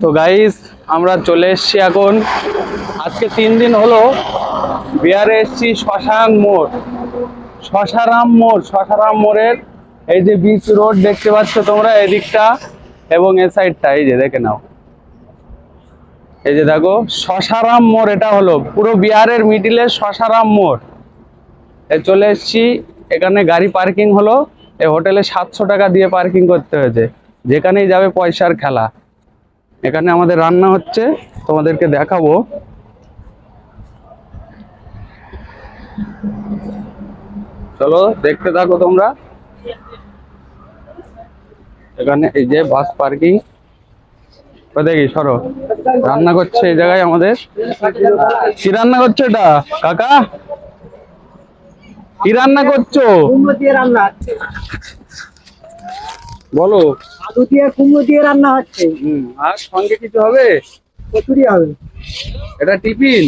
তো গাইস আমরা চলে এসেছি এখন। আজকে তিন দিন হলো বিহারে এসেছি শ্মশান মোড়। শশারাম মোড় শশারাম মোড়ের এই যে বিচ রোড দেখতে পাচ্ছ তোমরা এদিকটা এবং এ সাইডটা এই যে দেখে নাও। এই যে দেখো শশারাম মোড় এটা হলো, পুরো বিহারের মিডিলে শশারাম মোড়। এ চলে এসেছি, এখানে গাড়ি পার্কিং হলো এই হোটেলে সাতশো টাকা দিয়ে পার্কিং করতে হয়েছে। যেখানেই যাবে পয়সার খেলা। এখানে আমাদের রান্না হচ্ছে তোমাদেরকে দেখাবো। চলো দেখতে থাকো তোমরা। এখানে এই যে বাস পার্কিং। দেখি সরো। রান্না করছে এই জায়গায় আমাদের। কি রান্না করছ এটা কাকা? কি রান্না করছ? রান্না বলো। আলু দিয়ে কুমড়ো দিয়ে রান্না হচ্ছে। হুম আর সঙ্গে কিছু হবে? কচুরি হবে। এটা টিফিন?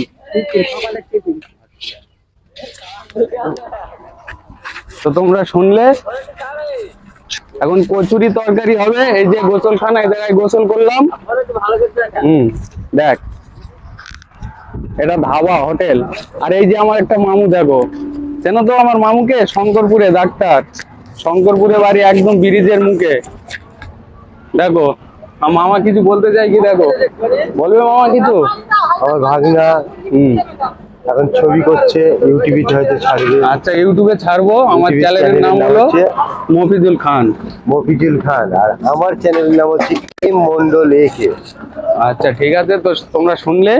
তো তোমরা শুনলে? এখন কচুরি তরকারি হবে এই যে গোসলখানা এই জায়গায় গোসল করলাম। হুম দেখ। এটা ধাবা হোটেল। আর এই যে আমার একটা মামু দেখো। চেনো তো আমার মামুকে? শঙ্করপুরে ডাক্তার। শঙ্করপুরে বাড়ি একদম ব্রিজের মুখে। দেখো মামা কিছু বলতে চাই কি দেখো? বলবে মামা কিছু? আমার ভাগনা হুম। এখন ছবি করছে ইউটিউবে হয়তো ছাড়বে। আচ্ছা ইউটিউবে ছাড়বো। আমার চ্যানেলের নাম হলো মফিজুল খান। মফিজুল খান আর আমার চ্যানেলের নাম হচ্ছে এম মন্ডল একে আচ্ছা ঠিক আছে তো তোমরা শুনলে।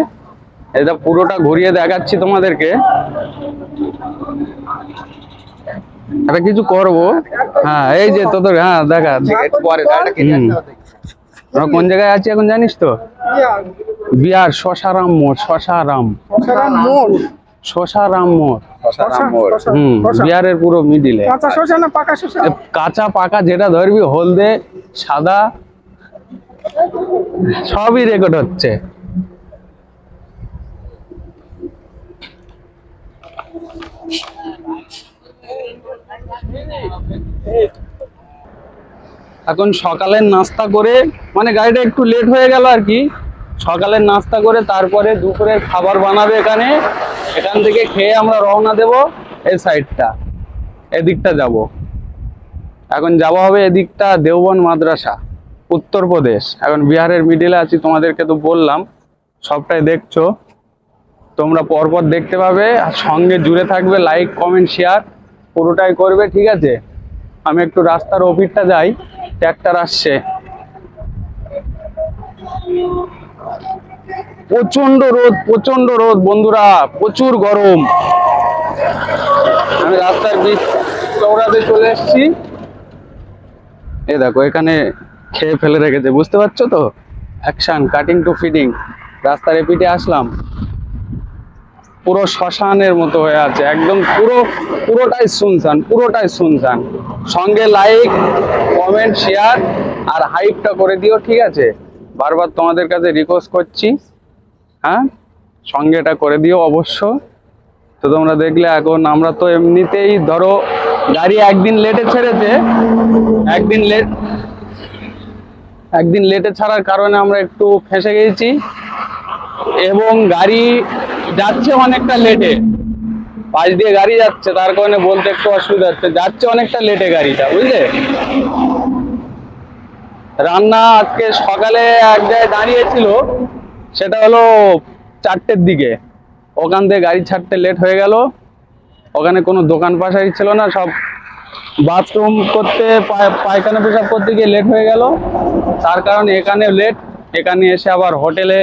এটা পুরোটা ঘুরিয়ে দেখাচ্ছি তোমাদেরকে। একটা কিছু করব। হ্যাঁ এই যে তোদের হ্যাঁ দেখা। আমরা কোন জায়গায় আছি এখন জানিস তো? বিহার শশারাম মোড় শশারাম। মোড়? শশারাম মোড়। শশা হুম বিহারের পুরো মিডিলে। কাঁচা পাকা যেটা ধরবি হলদে সাদা সবই রেকর্ড হচ্ছে। এখন সকালের নাস্তা করে মানে গাড়িটা একটু লেট হয়ে গেল আর কি। সকালের নাস্তা করে তারপরে দুপুরের খাবার বানাবে এখানে। এখান থেকে খেয়ে আমরা রওনা দেব এই সাইডটা এদিকটা যাব। এখন যাওয়া হবে এদিকটা দেওবন মাদ্রাসা, উত্তরপ্রদেশ। এখন বিহারের মিডিলে আছি, তোমাদেরকে তো বললাম, সবটাই দেখছ। তোমরা পরপর দেখতে পাবে, আর সঙ্গে জুড়ে থাকবে লাইক কমেন্ট শেয়ার পুরোটাই করবে, ঠিক আছে? আমি একটু রাস্তার ওপিরটা যাই। ট্র্যাক্টর আসছে প্রচণ্ড রোদ প্রচণ্ড রোদ, বন্ধুরা, প্রচুর গরম। আমি রাস্তার বিচ চৌড়াতে চলে এসেছি। এই দেখো, এখানে খেয়ে ফেলে রেখেছে, বুঝতে পারছ তো? অ্যাকশন কাটিং টু ফিডিং রাস্তার এপিটে আসলাম। পুরো শ্মশানের মতো হয়ে আছে, একদম পুরো, পুরোটাই শুনশান পুরোটাই শুনশান। সঙ্গে লাইক কমেন্ট শেয়ার আর হাইপটা করে দিও, ঠিক আছে? বারবার তোমাদের কাছে রিকোয়েস্ট করছি হ্যাঁ? সঙ্গে এটা করে দিও অবশ্য। তো তোমরা দেখলে এখন আমরা তো এমনিতেই ধরো, গাড়ি একদিন লেটে ছেড়েছে, একদিন লেট একদিন লেটে ছাড়ার কারণে আমরা একটু ফেঁসে গেছি। এবং গাড়ি যাচ্ছে অনেকটা লেটে পাশ দিয়ে গাড়ি যাচ্ছে, তার কারণে বলতে একটু অসুবিধা হচ্ছে। যাচ্ছে অনেকটা লেটে গাড়িটা, বুঝলে? রান্না আজকে সকালে এক জায়গায় দাঁড়িয়েছিল, সেটা হলো চারটের দিকে। ওখান থেকে গাড়ি ছাড়তে লেট হয়ে গেল। ওখানে কোনো দোকান পাশাই ছিল না, সব বাথরুম করতে, পায়- পায়খানা পেশাব করতে গিয়ে লেট হয়ে গেল। তার কারণে এখানে লেট এখানে এসে আবার হোটেলে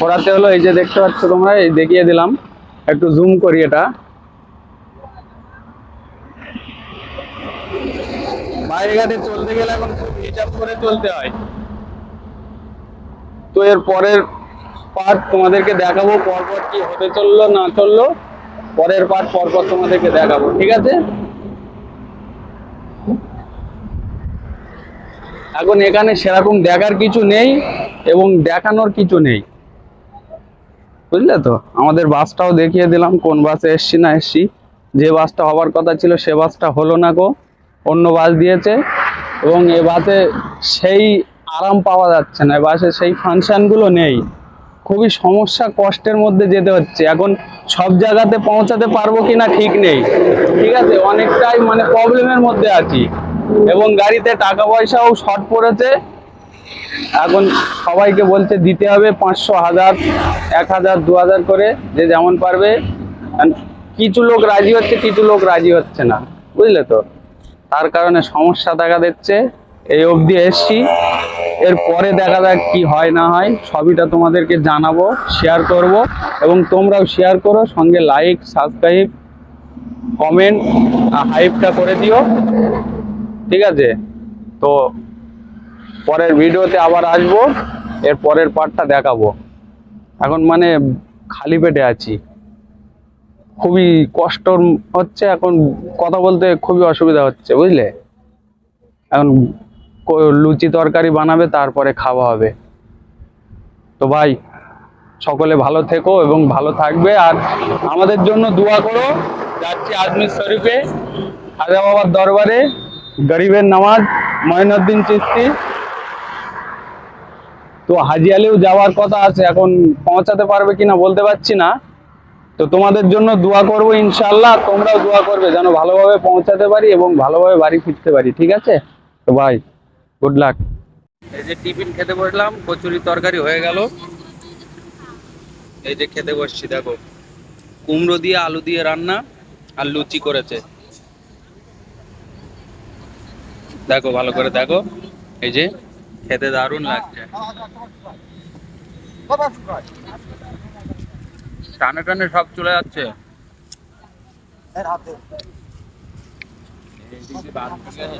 ঘোরাতে হলো। এই যে দেখতে পাচ্ছ তোমরা এই দেখিয়ে দিলাম। একটু জুম করি এটা। বাইরে ঘাটে চলতে গেলে এখন খুব হিসাব করে চলতে হয়। তো এর পরের পার্ট তোমাদেরকে দেখাবো পরপর কি হতে চলল না চলল। পরের পার্ট পরপর তোমাদেরকে দেখাবো ঠিক আছে? এখন এখানে সেরকম দেখার কিছু নেই এবং দেখানোর কিছু নেই। বুঝলে তো? আমাদের বাসটাও দেখিয়ে দিলাম, কোন বাসে এসছি না এসছি। যে বাসটা হবার কথা ছিল সে বাসটা হলো না গো, অন্য বাস দিয়েছে এবং এ বাসে সেই আরাম পাওয়া যাচ্ছে না, এ বাসে সেই ফাংশনগুলো নেই। খুবই সমস্যা, কষ্টের মধ্যে যেতে হচ্ছে। এখন সব জায়গাতে পৌঁছাতে পারব কিনা ঠিক নেই। ঠিক আছে, অনেকটাই মানে প্রবলেমের মধ্যে আছি। এবং গাড়িতে টাকা পয়সাও শর্ট পড়েছে। এখন সবাইকে বলছে দিতে হবে পাঁচশো হাজার, এক হাজার, দু হাজার করে, যে যেমন পারবে। কিছু লোক রাজি হচ্ছে, কিছু লোক রাজি হচ্ছে না। বুঝলে তো? তার কারণে সমস্যা দেখা দিচ্ছে। এই অবধি এসছি। এর পরে দেখা যাক কি হয়, না হয়। সবইটা তোমাদেরকে জানাব শেয়ার করব। এবং তোমরাও শেয়ার করো, সঙ্গে লাইক সাবস্ক্রাইব কমেন্ট হাইপটা করে দিও। ঠিক আছে? তো পরের ভিডিওতে আবার আসব, এর পরের পার্টটা দেখাবো। এখন মানে খালি পেটে আছি। খুবই কষ্ট হচ্ছে, এখন কথা বলতে খুবই অসুবিধা হচ্ছে, বুঝলে? এখন লুচি তরকারি বানাবে, তারপরে খাওয়া হবে। তো ভাই, সকলে ভালো থেকো এবং ভালো থাকবে, আর আমাদের জন্য দোয়া করো। যাচ্ছি আজমির শরীফে খাজা বাবার দরবারে। গরিবের নামাজ মঈনুদ্দিন চিস্তি তো হাজি আলিও যাওয়ার কথা আছে, এখন পৌঁছাতে পারবে কিনা বলতে পারছি না। তো তোমাদের জন্য দোয়া করব ইনশাল্লাহ তোমরাও দোয়া করবে যেন ভালোভাবে পৌঁছাতে পারি এবং ভালোভাবে বাড়ি ফিরতে পারি, ঠিক আছে? তো ভাই গুড লাক এই যে টিফিন খেতে বসলাম, কচুরি তরকারি হয়ে গেল। এই যে খেতে বসছি, দেখো। কুমড়ো দিয়ে, আলু দিয়ে রান্না, আর লুচি করেছে। দেখো ভালো করে দেখো। এই যে খেতে দারুণ লাগছে। টানে টানে সব চলে যাচ্ছে।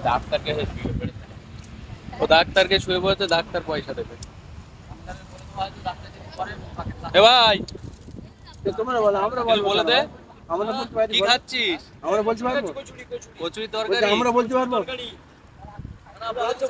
ডাক্তারকে শুয়ে পড়েছে। ও ডাক্তারকে শুয়ে পড়েছে ডাক্তার পয়সা দেবে। এ ভাই! তোমরা বলো আমরা বলে দে। আমরা বলতে পারি কি খাচ্ছিস? আমরা বলতে পারব? কচুরি তরকারি। আমরা বলতে পারব? बहुत